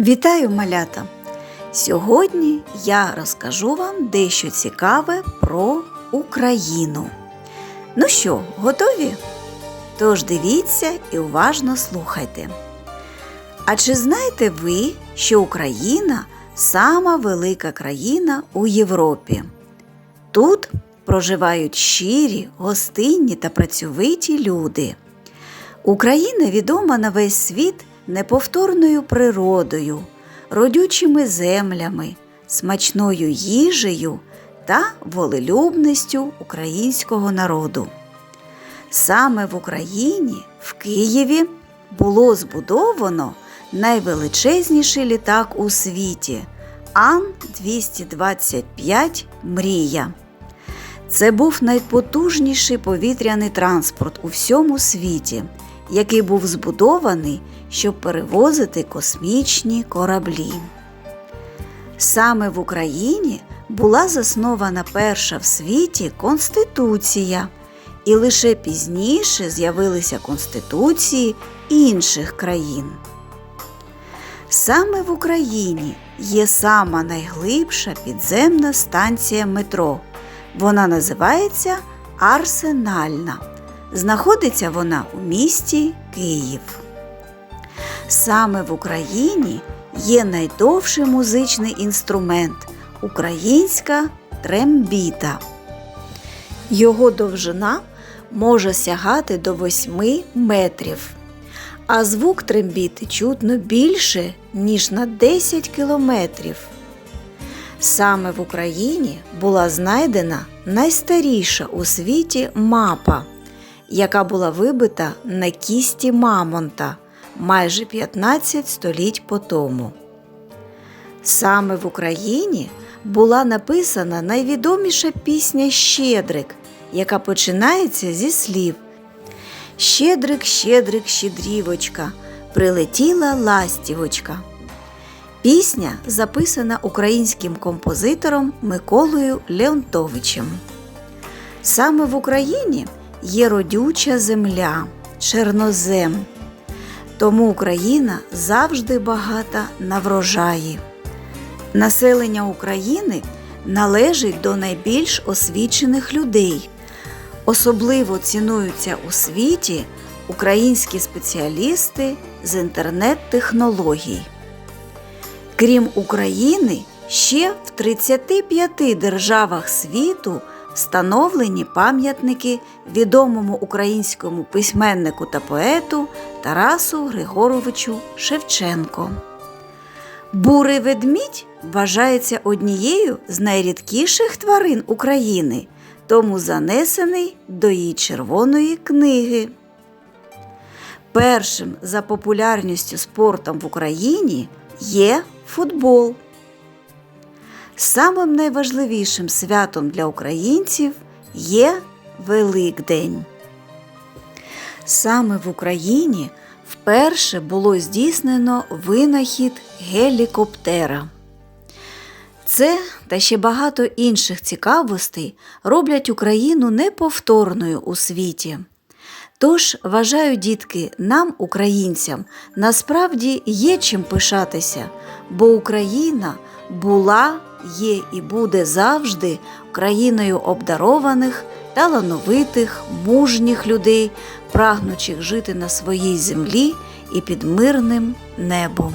Вітаю малята! Сьогодні я розкажу вам дещо цікаве про Україну. Ну що, готові? Тож дивіться і уважно слухайте. А чи знаєте ви, що Україна сама велика країна у Європі? Тут проживають щирі, гостинні та працьовиті люди. Україна відома на весь світ неповторною природою, родючими землями, смачною їжею та волелюбністю українського народу. Саме в Україні, в Києві, було збудовано найвеличезніший літак у світі Ан-225 Мрія. Це був найпотужніший повітряний транспорт у всьому світі, який був збудований, щоб перевозити космічні кораблі. Саме в Україні була заснована перша в світі Конституція, і лише пізніше з'явилися конституції інших країн. Саме в Україні є сама найглибша підземна станція метро. Вона називається Арсенальна. Знаходиться вона у місті Київ. Саме в Україні є найдовший музичний інструмент українська трембіта. Його довжина може сягати до 8 метрів, а звук трембіти чутно більше, ніж на 10 кілометрів. Саме в Україні була знайдена найстаріша у світі мапа, яка була вибита на кісті Мамонта майже 15 століть по тому. Саме в Україні була написана найвідоміша пісня Щедрик, яка починається зі слів Щедрик, щедрик, щедрівочка, прилетіла ластівочка. Пісня записана українським композитором Миколою Леонтовичем. Саме в Україні є родюча земля, чорнозем. Тому Україна завжди багата на врожаї. Населення України належить до найбільш освічених людей. Особливо цінуються у світі українські спеціалісти з інтернет-технологій. Крім України, ще в 35 державах світу встановлені пам'ятники відомому українському письменнику та поету Тарасу Григоровичу Шевченко. Бурий ведмідь вважається однією з найрідкіших тварин України, тому занесений до її червоної книги. Першим за популярністю спортом в Україні є футбол. Самим найважливішим святом для українців є Великдень. Саме в Україні вперше було здійснено винахід гелікоптера. Це та ще багато інших цікавостей роблять Україну неповторною у світі. Тож, вважаю, дітки, нам, українцям, насправді є чим пишатися, бо Україна була, є і буде завжди країною обдарованих, талановитих, мужніх людей, прагнучих жити на своїй землі і під мирним небом.